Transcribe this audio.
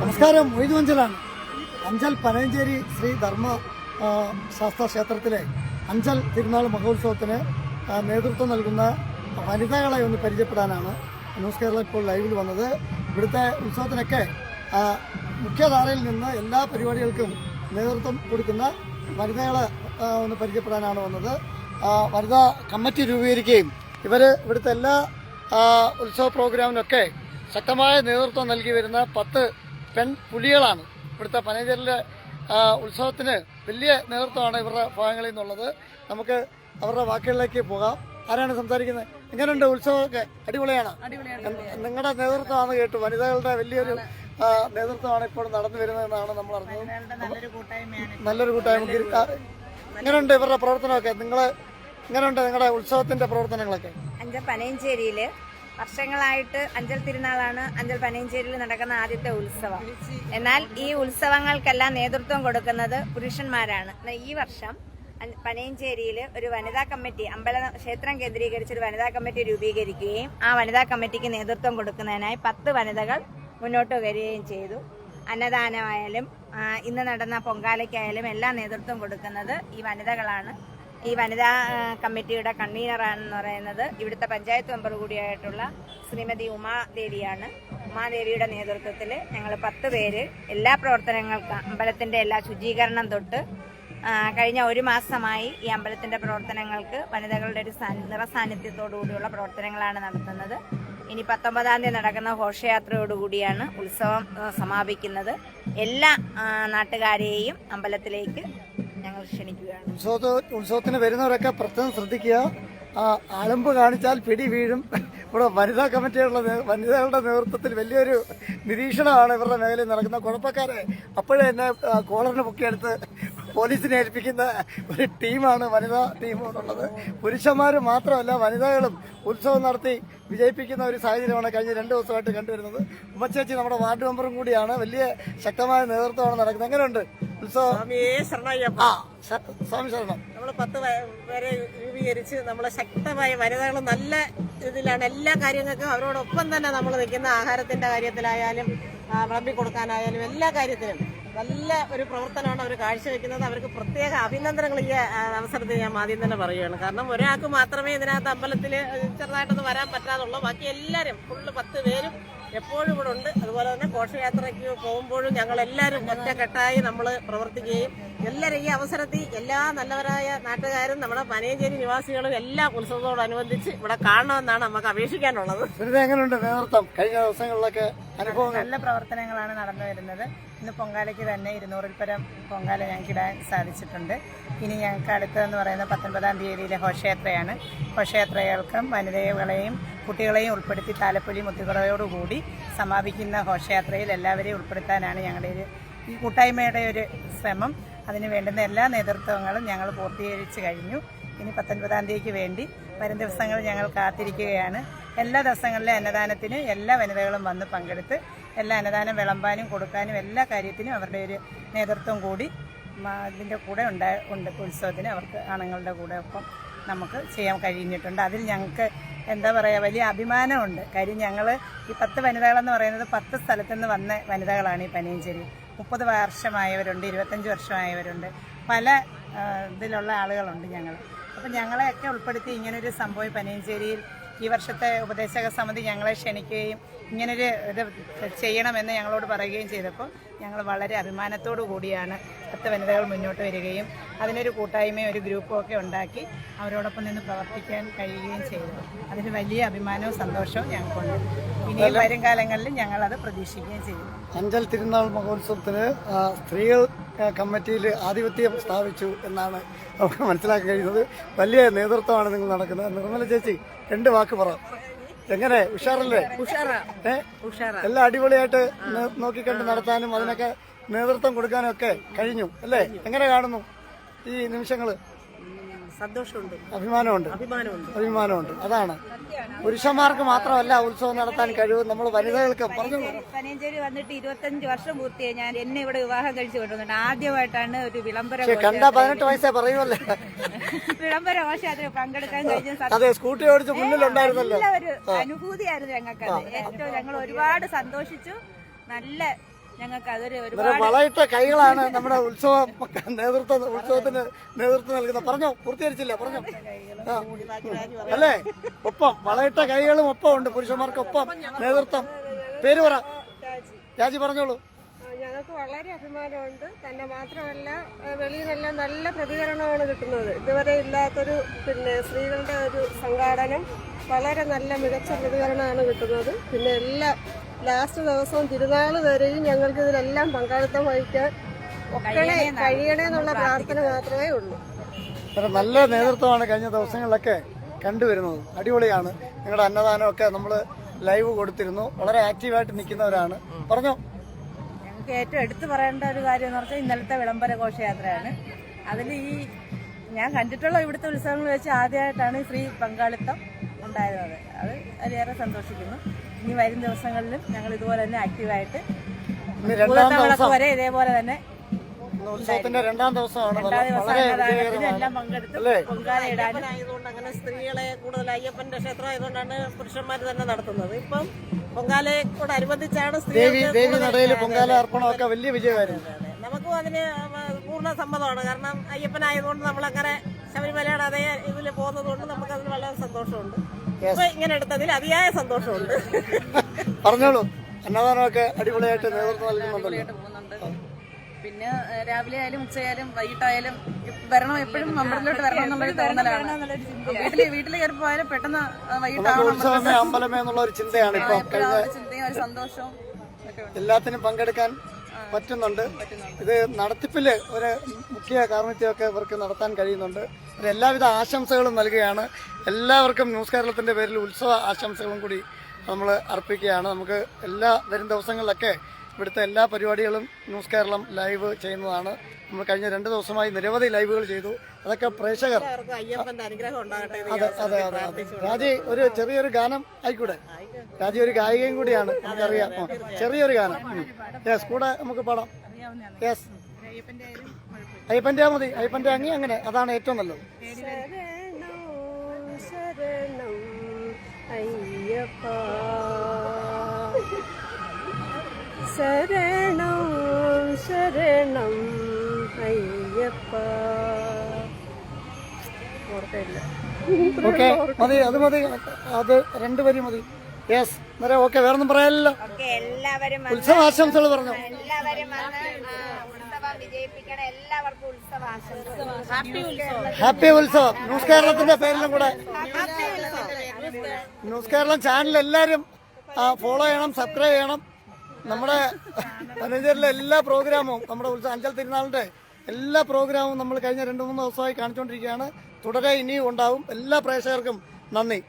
നമസ്കാരം മൊയ്തു അഞ്ചലാണ്. അഞ്ചൽ പനഞ്ചേരി ശ്രീ ധർമ്മ ശാസ്ത്ര ക്ഷേത്രത്തിലെ അഞ്ചൽ തിരുനാൾ മഹോത്സവത്തിന് നേതൃത്വം നൽകുന്ന വനിതകളെ ഒന്ന് പരിചയപ്പെടാനാണ് ന്യൂസ് കേരള ഇപ്പോൾ ലൈവിൽ വന്നത്. ഇവിടുത്തെ ഉത്സവത്തിനൊക്കെ മുഖ്യധാരയിൽ നിന്ന് എല്ലാ പരിപാടികൾക്കും നേതൃത്വം കൊടുക്കുന്ന വനിതകളെ ഒന്ന് പരിചയപ്പെടാനാണ് വന്നത്. വനിതാ കമ്മിറ്റി രൂപീകരിക്കുകയും ഇവർ ഇവിടുത്തെ എല്ലാ ഉത്സവ പ്രോഗ്രാമിനൊക്കെ ശക്തമായ നേതൃത്വം നൽകി വരുന്ന പത്ത് പെൺ പുലികളാണ്. ഇവിടുത്തെ പനേജറിലെ ഉത്സവത്തിന് വലിയ നേതൃത്വമാണ് ഇവരുടെ ഭാഗങ്ങളിൽ നിന്നുള്ളത്. നമുക്ക് അവരുടെ വാക്കുകളിലേക്ക് പോകാം. ആരാണ് സംസാരിക്കുന്നത്? എങ്ങനെയുണ്ട് ഉത്സവമൊക്കെ? അടിപൊളിയാണ്. നിങ്ങളുടെ നേതൃത്വമാണ് കേട്ടു. വനിതകളുടെ വലിയൊരു നേതൃത്വമാണ് ഇപ്പോൾ നടന്നു വരുന്നതെന്നാണ് നമ്മൾ അറിഞ്ഞത്. നല്ലൊരു കൂട്ടായ്മ. എങ്ങനെയുണ്ട് ഇവരുടെ പ്രവർത്തനമൊക്കെ? നിങ്ങൾ എങ്ങനെയുണ്ട് നിങ്ങളുടെ ഉത്സവത്തിന്റെ പ്രവർത്തനങ്ങളൊക്കെ? പനയഞ്ചേരിയിൽ വർഷങ്ങളായിട്ട് അഞ്ചൽ തിരുനാളാണ് അഞ്ചൽ പനയഞ്ചേരിയിൽ നടക്കുന്ന ആദ്യത്തെ ഉത്സവം. എന്നാൽ ഈ ഉത്സവങ്ങൾക്കെല്ലാം നേതൃത്വം കൊടുക്കുന്നത് പുരുഷന്മാരാണ്. ഈ വർഷം പനയഞ്ചേരിയിൽ ഒരു വനിതാ കമ്മിറ്റി അമ്പല ക്ഷേത്രം കേന്ദ്രീകരിച്ച് ഒരു വനിതാ കമ്മിറ്റി രൂപീകരിക്കുകയും ആ വനിതാ കമ്മിറ്റിക്ക് നേതൃത്വം കൊടുക്കുന്നതിനായി പത്ത് വനിതകൾ മുന്നോട്ട് വരികയും ചെയ്തു. അന്നദാനമായാലും ഇന്ന് നടന്ന പൊങ്കാലയ്ക്കായാലും എല്ലാം നേതൃത്വം കൊടുക്കുന്നത് ഈ വനിതകളാണ്. ഈ വനിതാ കമ്മിറ്റിയുടെ കൺവീനറാണെന്ന് പറയുന്നത് ഇവിടുത്തെ പഞ്ചായത്ത് മെമ്പർ കൂടിയായിട്ടുള്ള ശ്രീമതി ഉമാദേവിയാണ്. ഉമാദേവിയുടെ നേതൃത്വത്തിൽ ഞങ്ങൾ പത്ത് പേര് എല്ലാ പ്രവർത്തനങ്ങൾക്കും അമ്പലത്തിന്റെ എല്ലാ ശുചീകരണം തൊട്ട് കഴിഞ്ഞ ഒരു മാസമായി ഈ അമ്പലത്തിന്റെ പ്രവർത്തനങ്ങൾക്ക് വനിതകളുടെ ഒരു സാന്നി- നിറസാന്നിധ്യത്തോടു കൂടിയുള്ള പ്രവർത്തനങ്ങളാണ് നടത്തുന്നത്. ഇനി പത്തൊമ്പതാം തീയതി നടക്കുന്ന ഘോഷയാത്രയോടുകൂടിയാണ് ഉത്സവം സമാപിക്കുന്നത്. എല്ലാ നാട്ടുകാരെയും അമ്പലത്തിലേക്ക് ക്ഷണിക്കുകയാണ്. ഉത്സവത്തെ ഉത്സവത്തിന് വരുന്നവരൊക്കെ പ്രത്യേകം ശ്രദ്ധിക്കുക. അളമ്പ് കാണിച്ചാൽ പിടി വീഴും. ഇവിടെ വനിതാ കമ്മിറ്റിയുള്ള വനിതകളുടെ നേതൃത്വത്തിൽ വലിയൊരു നിരീക്ഷണമാണ് ഇവരുടെ മേഖലയിൽ നടക്കുന്ന കുഴപ്പക്കാരെ അപ്പോഴേ എന്നെ കോളറിന് പൊക്കിയെടുത്ത് പോലീസിനെ ഏൽപ്പിക്കുന്ന ഒരു ടീമാണ് വനിതാ ടീം എന്നുള്ളത്. പുരുഷന്മാർ മാത്രമല്ല വനിതകളും ഉത്സവം നടത്തി വിജയിപ്പിക്കുന്ന ഒരു സാഹചര്യമാണ് കഴിഞ്ഞ രണ്ട് ദിവസമായിട്ട് കണ്ടുവരുന്നത്. ഉമ്മച്ചേച്ചി നമ്മുടെ വാർഡ് മെമ്പറും കൂടിയാണ്. വലിയ ശക്തമായ നേതൃത്വമാണ് നടക്കുന്നത്. എങ്ങനെയുണ്ട്? സ്വാമി ശരണം. നമ്മൾ പത്ത് വരെ രൂപീകരിച്ച് നമ്മളെ ശക്തമായ വനിതകൾ നല്ല ഇതിലാണ് എല്ലാ കാര്യങ്ങൾക്കും അവരോടൊപ്പം തന്നെ നമ്മൾ നിൽക്കുന്ന ആഹാരത്തിന്റെ കാര്യത്തിലായാലും വിളമ്പി കൊടുക്കാനായാലും എല്ലാ കാര്യത്തിലും നല്ല ഒരു പ്രവർത്തനമാണ് അവർ കാഴ്ചവെക്കുന്നത്. അവർക്ക് പ്രത്യേക അഭിനന്ദനങ്ങൾ ഈ അവസരത്തിൽ ഞാൻ ആദ്യം തന്നെ പറയുകയാണ്. കാരണം ഒരാൾക്ക് മാത്രമേ ഇതിനകത്ത് അമ്പലത്തിൽ ചെറുതായിട്ടൊന്ന് വരാൻ പറ്റാതുള്ളൂ. ബാക്കി എല്ലാവരും ഫുള്ള് പത്ത് പേരും എപ്പോഴും ഇവിടെ ഉണ്ട്. അതുപോലെ തന്നെ ഘോഷയാത്രയ്ക്ക് പോകുമ്പോഴും ഞങ്ങൾ എല്ലാവരും ഒറ്റക്കെട്ടായി നമ്മൾ പ്രവർത്തിക്കുകയും എല്ലാവരും ഈ അവസരത്തിൽ എല്ലാ നല്ലവരായ നാട്ടുകാരും നമ്മുടെ പനയഞ്ചേരി നിവാസികളും എല്ലാ ഉത്സവത്തോടനുബന്ധിച്ച് ഇവിടെ കാണണമെന്നാണ് നമുക്ക് അപേക്ഷിക്കാനുള്ളത്. എങ്ങനെയുണ്ട് നേതൃത്വം? കഴിഞ്ഞ ദിവസങ്ങളിലൊക്കെ അനുഭവങ്ങൾ? നല്ല പ്രവർത്തനങ്ങളാണ് നടന്നു വരുന്നത് ഇന്ന് പൊങ്കാലയ്ക്ക് തന്നെ ഇരുന്നൂറിൽ പരം പൊങ്കാല ഞങ്ങൾക്ക് ഇടാൻ സാധിച്ചിട്ടുണ്ട്. ഇനി ഞങ്ങൾക്ക് അടുത്തതെന്ന് പറയുന്നത് പത്തൊൻപതാം തീയതിയിലെ ഘോഷയാത്രയാണ്. ഘോഷയാത്രകൾക്കും വനിതകളെയും കുട്ടികളെയും ഉൾപ്പെടുത്തി താലപ്പൊലി മുത്തുകളയോടുകൂടി സമാപിക്കുന്ന ഘോഷയാത്രയിൽ എല്ലാവരെയും ഉൾപ്പെടുത്താനാണ് ഞങ്ങളുടെ ഒരു ഈ കൂട്ടായ്മയുടെ ഒരു ശ്രമം. അതിന് വേണ്ടുന്ന എല്ലാ നേതൃത്വങ്ങളും ഞങ്ങൾ പൂർത്തീകരിച്ചു കഴിഞ്ഞു. ഇനി പത്തൊൻപതാം തീയതിക്ക് വേണ്ടി വരും ദിവസങ്ങൾ ഞങ്ങൾ കാത്തിരിക്കുകയാണ്. എല്ലാ ദിവസങ്ങളിലെ അന്നദാനത്തിന് എല്ലാ വനിതകളും വന്ന് പങ്കെടുത്ത് എല്ലാ അന്നദാനം വിളമ്പാനും കൊടുക്കാനും എല്ലാ കാര്യത്തിനും അവരുടെ ഒരു നേതൃത്വം കൂടി ഇതിന്റെ കൂടെ ഉണ്ടായ ഉണ്ട്. ഉത്സവത്തിന് അവർക്ക് ആണുങ്ങളുടെ കൂടെ ഒപ്പം നമുക്ക് ചെയ്യാൻ കഴിഞ്ഞിട്ടുണ്ട്. അതിൽ ഞങ്ങൾക്ക് എന്താ പറയുക വലിയ അഭിമാനമുണ്ട്. കാര്യം ഞങ്ങൾ ഈ പത്ത് വനിതകളെന്ന് പറയുന്നത് പത്ത് സ്ഥലത്തു നിന്ന് വന്ന വനിതകളാണ് ഈ പനയഞ്ചേരി മുപ്പത് വർഷമായവരുണ്ട് ഇരുപത്തഞ്ച് വർഷമായവരുണ്ട്. പല ഇതിലുള്ള ആളുകളുണ്ട് ഞങ്ങൾ അപ്പം ഞങ്ങളെയൊക്കെ ഉൾപ്പെടുത്തി ഇങ്ങനൊരു സംഭവം പനയഞ്ചേരിയിൽ ഈ വർഷത്തെ ഉപദേശക സമിതി ഞങ്ങളെ ക്ഷണിക്കുകയും ഇങ്ങനൊരു ഇത് ചെയ്യണമെന്ന് ഞങ്ങളോട് പറയുകയും ചെയ്തപ്പോൾ ഞങ്ങൾ വളരെ അഭിമാനത്തോടു കൂടിയാണ് പത്ത് വനിതകൾ മുന്നോട്ട് വരികയും അതിനൊരു കൂട്ടായ്മയും ഒരു ഗ്രൂപ്പും ഒക്കെ ഉണ്ടാക്കി അവരോടൊപ്പം നിന്ന് പ്രവർത്തിക്കാൻ കഴിയുകയും ചെയ്തു. അതിന് വലിയ അഭിമാനവും സന്തോഷവും ഞങ്ങൾക്കുണ്ട്. ഇനിയും വരും ഞങ്ങൾ ഞങ്ങളത് പ്രതീക്ഷിക്കുകയും ചെയ്യും. അഞ്ചൽ തിരുനാൾ മഹോത്സവത്തിന് സ്ത്രീകൾ കമ്മിറ്റിയിൽ ആധിപത്യം സ്ഥാപിച്ചു എന്നാണ് നമുക്ക് മനസ്സിലാക്കാൻ കഴിയുന്നത്. വലിയ നേതൃത്വമാണ് നിങ്ങൾ നടക്കുന്നത്. നിർമ്മല ചേച്ചി രണ്ട് വാക്ക് പറ. എങ്ങനെ? ഉഷാറല്ലേ? എല്ലാം അടിപൊളിയായിട്ട് നോക്കിക്കണ്ട് നടത്താനും അതിനൊക്കെ നേതൃത്വം കൊടുക്കാനൊക്കെ കഴിഞ്ഞു അല്ലേ? എങ്ങനെ കാണുന്നു ഈ നിമിഷങ്ങൾ? സന്തോഷമുണ്ട്. അഭിമാനമുണ്ട്. അഭിമാനമുണ്ട്. അതാണ്. പുരുഷന്മാർക്ക് മാത്രമല്ല ഉത്സവം നടത്താൻ കഴിവ് നമ്മൾ വനിതകൾക്ക് പറഞ്ഞു. പനഞ്ചേരി വന്നിട്ട് ഇരുപത്തഞ്ച് വർഷം പൂർത്തിയായി. ഞാൻ എന്നെ ഇവിടെ വിവാഹം കഴിച്ചു കൊണ്ടുവന്നിട്ട് ആദ്യമായിട്ടാണ് ഒരു വിളംബരം കണ്ട പതിനെട്ട് വയസ്സേ പറയുമല്ലേ വിളംബരം പക്ഷെ അതിന് പങ്കെടുക്കാൻ കഴിഞ്ഞ അതെ സ്കൂട്ടി ഓടിച്ച് മുന്നിലുണ്ടായിരുന്നല്ലോ നല്ല ഒരു അനുഭൂതിയായിരുന്നു ഞങ്ങൾക്ക് ഏറ്റവും ഞങ്ങൾ ഒരുപാട് സന്തോഷിച്ചു. നല്ല ഞങ്ങൾക്ക് അതൊരു ഇവരെ വളയിട്ട കൈകളാണ് നമ്മുടെ ഉത്സവ നേതൃത്വ ഉത്സവത്തിന് നേതൃത്വം നൽകുന്നത്. പറഞ്ഞോ പൂർത്തീകരിച്ചില്ല? പറഞ്ഞോ. അല്ലേ? ഒപ്പം വളയിട്ട കൈകളും ഒപ്പം ഉണ്ട് പുരുഷന്മാർക്കൊപ്പം നേതൃത്വം. പേര് പറ. രാജി പറഞ്ഞോളൂ. ഞങ്ങൾക്ക് വളരെ അഭിമാനമുണ്ട്. തന്നെ മാത്രമല്ല വെളിയിൽ നിന്നെല്ലാം നല്ല പ്രതികരണമാണ് കിട്ടുന്നത്. ഇതുവരെ ഇല്ലാത്തൊരു പിന്നെ സ്ത്രീകളുടെ ഒരു സംഘാടനം വളരെ നല്ല മികച്ച പ്രതികരണമാണ് കിട്ടുന്നത്. പിന്നെ എല്ലാ ലാസ്റ്റ് ദിവസവും തിരുനാൾ വരെയും ഞങ്ങൾക്ക് ഇതിലെല്ലാം പങ്കാളിത്തം വഹിക്കാൻ ഒക്കണേ കഴിയണേ എന്നുള്ള പ്രാർത്ഥന മാത്രമേ ഉള്ളൂ. നല്ല നേതൃത്വമാണ് കഴിഞ്ഞ ദിവസങ്ങളിലൊക്കെ കണ്ടുവരുന്നത്. അടിപൊളിയാണ്. നിങ്ങളുടെ അന്നദാനമൊക്കെ നമ്മൾ ലൈവ് കൊടുത്തിരുന്നു. വളരെ ആക്റ്റീവായിട്ട് നിൽക്കുന്നവരാണ്. പറഞ്ഞോ? ഞങ്ങൾക്ക് ഏറ്റവും എടുത്തു പറയേണ്ട ഒരു കാര്യം എന്ന് പറഞ്ഞാൽ ഇന്നലത്തെ വിളംബര ഘോഷയാത്രയാണ്. അതിൽ ഈ ഞാൻ കണ്ടിട്ടുള്ള ഇവിടുത്തെ ഉത്സവങ്ങൾ വെച്ച് ആദ്യമായിട്ടാണ് ഫ്രീ സ്ത്രീ പങ്കാളിത്തം ഉണ്ടായത്. അത് അതിലേറെ സന്തോഷിക്കുന്നു. ഇനി വരും ദിവസങ്ങളിലും ഞങ്ങൾ ഇതുപോലെ തന്നെ ആക്റ്റീവായിട്ട് വരെ ഇതേപോലെ തന്നെ ഉത്സവത്തിന്റെ രണ്ടാം ദിവസമാണ്. സ്ത്രീകളെ കൂടുതൽ അയ്യപ്പന്റെ ക്ഷേത്രം ആയതുകൊണ്ടാണ് പുരുഷന്മാർ തന്നെ നടത്തുന്നത്. ഇപ്പം പൊങ്കാലയോടനുബന്ധിച്ചാണ് സ്ത്രീ ദേവി നടയിൽ പൊങ്കാല അർപ്പണമൊക്കെ വലിയ വിജയമായിരുന്നു. നമുക്കും അതിന് പൂർണ സമ്മതമാണ്. കാരണം അയ്യപ്പനായതുകൊണ്ട് നമ്മളങ്ങനെ ശബരിമലയുടെ അതേ ഇതിൽ പോകുന്നത് കൊണ്ട് നമുക്ക് അതിന് വളരെ സന്തോഷമുണ്ട്. ഇപ്പൊ ഇങ്ങനെ എടുത്തതിൽ അതിയായ സന്തോഷമുണ്ട്. പറഞ്ഞോളൂ. അന്നദാനമൊക്കെ അടിപൊളിയായിട്ട് നേതൃത്വം പോകുന്നുണ്ട്. പിന്നെ രാവിലെ ആയാലും ഉച്ചയായാലും വൈകിട്ടായാലും വരണം എപ്പോഴും അമ്പലത്തിലോട്ട് വരണം എന്നുള്ളൊരു തോന്നലാണ് വീട്ടിൽ വീട്ടിൽ കയറി പോയാലും പെട്ടെന്ന് വൈകിട്ടാണ് വൈകിട്ടാവണം ചിന്തയാണ് ചിന്തയും ഒരു സന്തോഷവും ഒക്കെ ഉണ്ട്. എല്ലാത്തിനും പങ്കെടുക്കാൻ പറ്റുന്നുണ്ട്. ഇത് നടത്തിപ്പിൽ ഒരു മുഖ്യ കാർമ്മിത്യമൊക്കെ ഇവർക്ക് നടത്താൻ കഴിയുന്നുണ്ട്. എല്ലാവിധ ആശംസകളും നൽകുകയാണ്. എല്ലാവർക്കും ന്യൂസ് കേരളത്തിന്റെ പേരിൽ ഉത്സവ ആശംസകളും കൂടി നമ്മൾ അർപ്പിക്കുകയാണ്. നമുക്ക് എല്ലാ വരും ദിവസങ്ങളിലൊക്കെ ഇവിടുത്തെ എല്ലാ പരിപാടികളും ന്യൂസ് കേരളം ലൈവ് ചെയ്യുന്നതാണ്. നമ്മൾ കഴിഞ്ഞ രണ്ട് ദിവസമായി നിരവധി ലൈവുകൾ ചെയ്തു. അതൊക്കെ പ്രേക്ഷകർ അതെ അതെ അതെ. അതെ രാജി ഒരു ചെറിയൊരു ഗാനം ആയിക്കൂടെ? രാജി ഒരു ഗായികയും കൂടിയാണ്. നമുക്കറിയാം. ചെറിയൊരു ഗാനം. യെസ് കൂടെ നമുക്ക് പാടാം. യെസ്. അയ്യപ്പന്റെ മതി. അയ്യപ്പന്റെ അങ്ങി അങ്ങനെ. അതാണ് ഏറ്റവും നല്ലത്. അയ്യപ്പ. ശരണം ശരണം അയ്യപ്പ. ഓക്കെ മതി അത് മതി അത് രണ്ടു വരി മതി. യെസ് വരെ ഓക്കെ വേറൊന്നും പറയാനില്ലല്ലോ. ഒക്കെ എല്ലാവരും വന്ന് ഉത്സവ ആശംസകൾ പറഞ്ഞു? എല്ലാവരും വന്ന് ഉത്സവം വിജയിപ്പിക്കണം എല്ലാവർക്കും ഉത്സവ. ഹാപ്പി ഉത്സവം. ന്യൂസ് കേരളത്തിന്റെ പേരിലും കൂടെ. ന്യൂസ് കേരളം ചാനൽ എല്ലാരും ഫോളോ ചെയ്യണം സബ്സ്ക്രൈബ് ചെയ്യണം. നമ്മുടെ പനഞ്ചേരിലെ എല്ലാ പ്രോഗ്രാമും നമ്മുടെ ഉത്സവം അഞ്ചൽ തിരുനാളിന്റെ എല്ലാ പ്രോഗ്രാമും നമ്മൾ കഴിഞ്ഞ രണ്ട് മൂന്ന് ദിവസമായി കാണിച്ചുകൊണ്ടിരിക്കുകയാണ് തുടരെ ഇനിയും ഉണ്ടാവും. എല്ലാ പ്രേക്ഷകർക്കും നന്ദി.